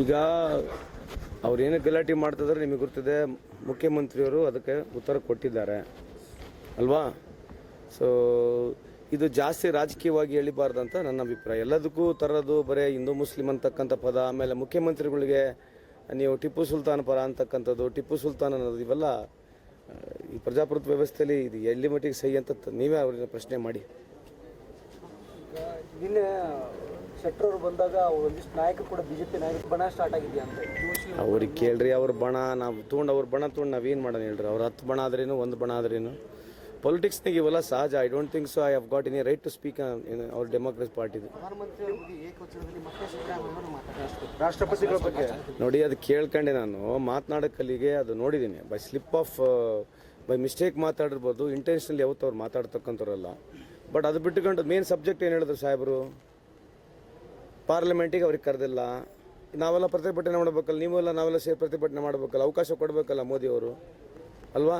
ಈಗ ಅವ್ರೇನು ಗಲಾಟೆ ಮಾಡ್ತಿದ್ರೆ ನಿಮಗೆ ಗೊತ್ತಿದೆ, ಮುಖ್ಯಮಂತ್ರಿಯವರು ಅದಕ್ಕೆ ಉತ್ತರ ಕೊಟ್ಟಿದ್ದಾರೆ. ಅಲ್ವಾ? ಸೊ ಇದು ಜಾಸ್ತಿ ರಾಜಕೀಯವಾಗಿ ಎಳಿಬಾರ್ದಂತ ನನ್ನ ಅಭಿಪ್ರಾಯ. ಎಲ್ಲದಕ್ಕೂ ತರೋದು ಬರೀ ಹಿಂದೂ ಮುಸ್ಲಿಂ ಅಂತಕ್ಕಂಥ ಪದ, ಆಮೇಲೆ ಮುಖ್ಯಮಂತ್ರಿಗಳಿಗೆ ನೀವು ಟಿಪ್ಪು ಸುಲ್ತಾನ್ ಪರ ಅಂತಕ್ಕಂಥದ್ದು, ಟಿಪ್ಪು ಸುಲ್ತಾನ್ ಅನ್ನೋದು ಇವೆಲ್ಲ, ಈ ಪ್ರಜಾಪ್ರಭುತ್ವ ವ್ಯವಸ್ಥೆಯಲ್ಲಿ ಇದು ಎಲ್ಲಿ ಮಟ್ಟಿಗೆ ಸಹಿ ಅಂತ ನೀವೇ ಅವ್ರನ್ನ ಪ್ರಶ್ನೆ ಮಾಡಿ. ಅವರು ಬಂದಾಗ ಒಂದಿಷ್ಟು ನಾಯಕರು ಕೂಡ ಬಿಜೆಪಿ ನಾಯಕರು ಬಣ ಸ್ಟಾರ್ಟ್ ಆಗಿದೆಯಾ ಅಂತ ಜೋಶಿ ಅವ್ರಿಗೆ ಕೇಳ್ರಿ ಅವ್ರ ಬಣ ನಾವು ತೊಗೊಂಡು ಅವ್ರ ಬಣ ತೊಗೊಂಡು ಏನು ಮಾಡೋಣ ಹೇಳ್ರಿ? ಅವ್ರ ಹತ್ತು ಬಣ ಆದ್ರೇನು ಒಂದು ಬಣ ಆದ್ರೇನು? ಪೊಲಿಟಿಕ್ಸ್ನಾಗ ಇವೆಲ್ಲ ಸಹಜ. I don't think so I have got any right to speak ಅವ್ರ ಡೆಮೋಕ್ರೆಸಿ ಪಾರ್ಟಿದು ರಾಷ್ಟ್ರಪತಿಗಳ ಬಗ್ಗೆ ನೋಡಿ ಅದು ಕೇಳ್ಕೊಂಡೆ ನಾನು. ಮಾತನಾಡೋ ಕಲಿಗೆ ಅದು ನೋಡಿದ್ದೀನಿ by slip of by mistake ಮಾತಾಡಿರ್ಬೋದು. Intentional ಯಾವತ್ತು ಅವ್ರು ಮಾತಾಡ್ತಕ್ಕಂಥವ್ರಲ್ಲ. ಬಟ್ ಅದು ಬಿಟ್ಟುಕೊಂಡು ಮೇನ್ ಸಬ್ಜೆಕ್ಟ್ ಏನು ಹೇಳಿದ್ರು ಸಾಹೇಬರು? ಪಾರ್ಲಿಮೆಂಟಿಗೆ ಅವ್ರಿಗೆ ಕರೆದಿಲ್ಲ. ನಾವೆಲ್ಲ ಪ್ರತಿಭಟನೆ ಮಾಡಬೇಕಲ್ಲ, ನೀವೆಲ್ಲ ನಾವೆಲ್ಲ ಸೇರಿ ಪ್ರತಿಭಟನೆ ಮಾಡಬೇಕಲ್ಲ, ಅವಕಾಶ ಕೊಡಬೇಕಲ್ಲ ಮೋದಿಯವರು ಅಲ್ವಾ?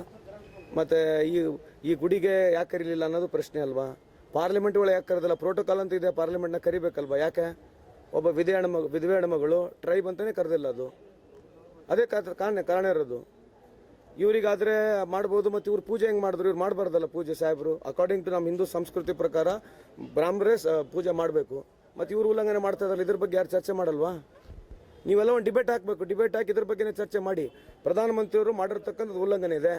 ಮತ್ತು ಈ ಈ ಗುಡಿಗೆ ಯಾಕೆ ಕರೀಲಿಲ್ಲ ಅನ್ನೋದು ಪ್ರಶ್ನೆ ಅಲ್ವಾ? ಪಾರ್ಲಿಮೆಂಟ್ ಒಳಗೆ ಯಾಕೆ ಕರೆದಿಲ್ಲ? ಪ್ರೋಟೋಕಾಲ್ ಅಂತ ಇದೆ, ಪಾರ್ಲಿಮೆಂಟ್ನ ಕರಿಬೇಕಲ್ವಾ? ಯಾಕೆ? ಒಬ್ಬ ವಿಧಿ ಹೆಣ್ಮಗಳು ವಿಧವೆ ಹೆಣ್ಮಗಳು ಟ್ರೈಬ್ ಅಂತಲೇ ಕರೆದಿಲ್ಲ ಅದು. ಅದೇ ಕಾರಣ ಕಾರಣ ಇರೋದು. ಇವರಿಗಾದರೆ ಮಾಡ್ಬೋದು ಮತ್ತು ಇವ್ರು ಪೂಜೆ ಹೆಂಗೆ ಮಾಡಿದ್ರು? ಇವ್ರು ಮಾಡಬಾರ್ದಲ್ಲ ಪೂಜೆ ಸಾಹೇಬರು? ಅಕಾರ್ಡಿಂಗ್ ಟು ನಮ್ಮ ಹಿಂದೂ ಸಂಸ್ಕೃತಿ ಪ್ರಕಾರ ಬ್ರಾಹ್ಮರೇ ಪೂಜೆ ಮಾಡಬೇಕು. ಮತ್ತು ಇವರು ಉಲ್ಲಂಘನೆ ಮಾಡ್ತಾ ಇದ್ರಲ್ಲ ಇದ್ರ ಬಗ್ಗೆ ಯಾರು ಚರ್ಚೆ ಮಾಡಲ್ವಾ? ನೀವೆಲ್ಲ ಒಂದು ಡಿಬೇಟ್ ಹಾಕಬೇಕು ಡಿಬೇಟ್ ಹಾಕಿ ಇದ್ರ ಬಗ್ಗೆನೇ ಚರ್ಚೆ ಮಾಡಿ. ಪ್ರಧಾನಮಂತ್ರಿಯವರು ಮಾಡಿರ್ತಕ್ಕಂಥದ್ದು ಉಲ್ಲಂಘನೆ ಇದೆ.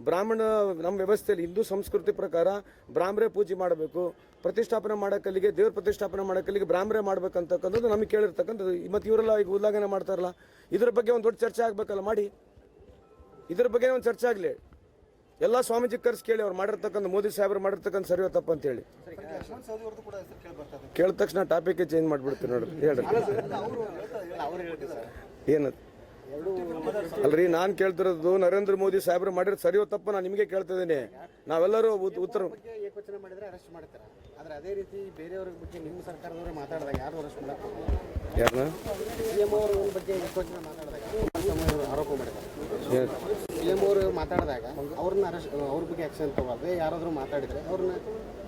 ಬ್ರಾಹ್ಮಣ, ನಮ್ಮ ವ್ಯವಸ್ಥೆಯಲ್ಲಿ ಹಿಂದೂ ಸಂಸ್ಕೃತಿ ಪ್ರಕಾರ ಬ್ರಾಹ್ಮರೇ ಪೂಜೆ ಮಾಡಬೇಕು, ಪ್ರತಿಷ್ಠಾಪನೆ ಮಾಡೋಕ್ಕಲ್ಲಿಗೆ ದೇವ್ರ ಪ್ರತಿಷ್ಠಾಪನೆ ಮಾಡೋಕ್ಕಲ್ಲಿಗೆ ಬ್ರಾಹ್ಮರೇ ಮಾಡ್ಬೇಕಂತಕ್ಕಂಥದ್ದು ನಮಗೆ ಕೇಳಿರ್ತಕ್ಕಂಥದ್ದು. ಮತ್ತು ಇವರೆಲ್ಲ ಈಗ ಉಲ್ಲಂಘನೆ ಮಾಡ್ತಾರಲ್ಲ, ಇದ್ರ ಬಗ್ಗೆ ಒಂದು ದೊಡ್ಡ ಚರ್ಚೆ ಆಗಬೇಕಲ್ಲ, ಮಾಡಿ. ಇದ್ರ ಬಗ್ಗೆ ಒಂದು ಚರ್ಚೆ ಆಗಲಿ. ಎಲ್ಲ ಸ್ವಾಮೀಜಿ ಕರ್ಸಿ ಕೇಳಿ ಅವ್ರು ಮಾಡಿರ್ತಕ್ಕಂಥ, ಮೋದಿ ಸಾಹೇಬರು ಮಾಡಿರ್ತಕ್ಕಂಥ ಸರಿ ತಪ್ಪು ಅಂತ ಹೇಳಿ ಕೇಳಿದ ತಕ್ಷಣ ಟಾಪಿಕ್ ಚೇಂಜ್ ಮಾಡಿಬಿಡ್ತೀನಿ ನೋಡ್ರಿ, ಹೇಳ್ರಿ. ಏನದು? ಅಲ್ರಿ, ನಾನು ಕೇಳ್ತಿರೋದು ನರೇಂದ್ರ ಮೋದಿ ಸಾಹೇಬ್ರು ಮಾಡಿರೋದು ಸರಿಯೋ ತಪ್ಪು, ನಾನು ನಿಮಗೆ ಕೇಳ್ತಿದ್ದೀನಿ ನಾವೆಲ್ಲರೂ ಉತ್- ಉತ್ತರ ಮಾಡಿದ್ರೆ ಆದ್ರೆ ಅದೇ ರೀತಿ ಬೇರೆಯವ್ರ ಬಗ್ಗೆ ನಿಮ್ಮ ಸರ್ಕಾರದವರೇ ಮಾತಾಡಿದಾಗ ಯಾರು ಅರೆಸ್ಟ್ ಮಾಡಕ್ಕೆ ಯಾರನ್ನ ಸಿಎಂ ಅವರು ಬಗ್ಗೆ ಏಕವಚನ ಮಾತಾಡಿದಾಗ ಅವರು ಆರೋಪ ಮಾಡಿದ್ದಾರೆ. ಏನ್- ಸಿಎಂ ಅವರು ಮಾತಾಡಿದಾಗ ಅವ್ರನ್ನ ಅರೆಸ್ಟ್ ಅವ್ರ ಬಗ್ಗೆ ಆಕ್ಷನ್ ತಗೋದೆ ಯಾರಾದರೂ ಮಾತಾಡಿದ್ರೆ ಅವ್ರನ್ನ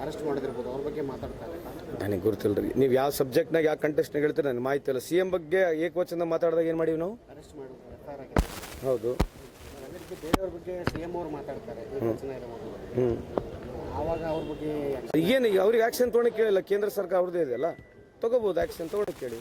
ಅರೆಸ್ಟ್ ಮಾಡಿದಿರ್ಬೋದು ಅವ್ರ ಬಗ್ಗೆ ಮಾತಾಡ್ತಾರೆ ನನಗೆ ಗೊತ್ತಿಲ್ರಿ. ನೀವು ಯಾವ ಸಬ್ಜೆಕ್ಟ್ನಾಗ ಯಾವ ಕಂಟೆಸ್ಟ್ನಾಗ ಹೇಳ್ತೀರಿ ನನಗೆ ಮಾಹಿತಿ ಇಲ್ಲ. ಸಿ ಎಂ ಬಗ್ಗೆ ಏಕವಚನ ಮಾತಾಡಿದಾಗ ಏನು ಮಾಡೀವಿ ನಾವು? ಅರೆಸ್ಟ್ ಮಾಡೋದು ಎಫ್ ಐ ಆರ್ ಆಗಿದೆ ಹೌದು. ಅದೇ ರೀತಿ ಬೇರೆಯವ್ರ ಬಗ್ಗೆ ಸಿಎಂ ಅವ್ರು ಮಾತಾಡ್ತಾರೆ ಹ್ಞೂ ಆವಾಗ ಅವ್ರ ಬಗ್ಗೆ ಏನು ಅವ್ರಿಗೆ ಆಕ್ಷನ್ ತೊಗೊಳಕ್ಕೆ ಕೇಳಿಲ್ಲ, ಕೇಂದ್ರ ಸರ್ಕಾರ ಅವ್ರದ್ದೇ ಇದೆಯಲ್ಲ ತಗೋಬೋದು ಆಕ್ಷನ್ ತೊಗೊಳಕ್ಕೆ ಕೇಳಿ.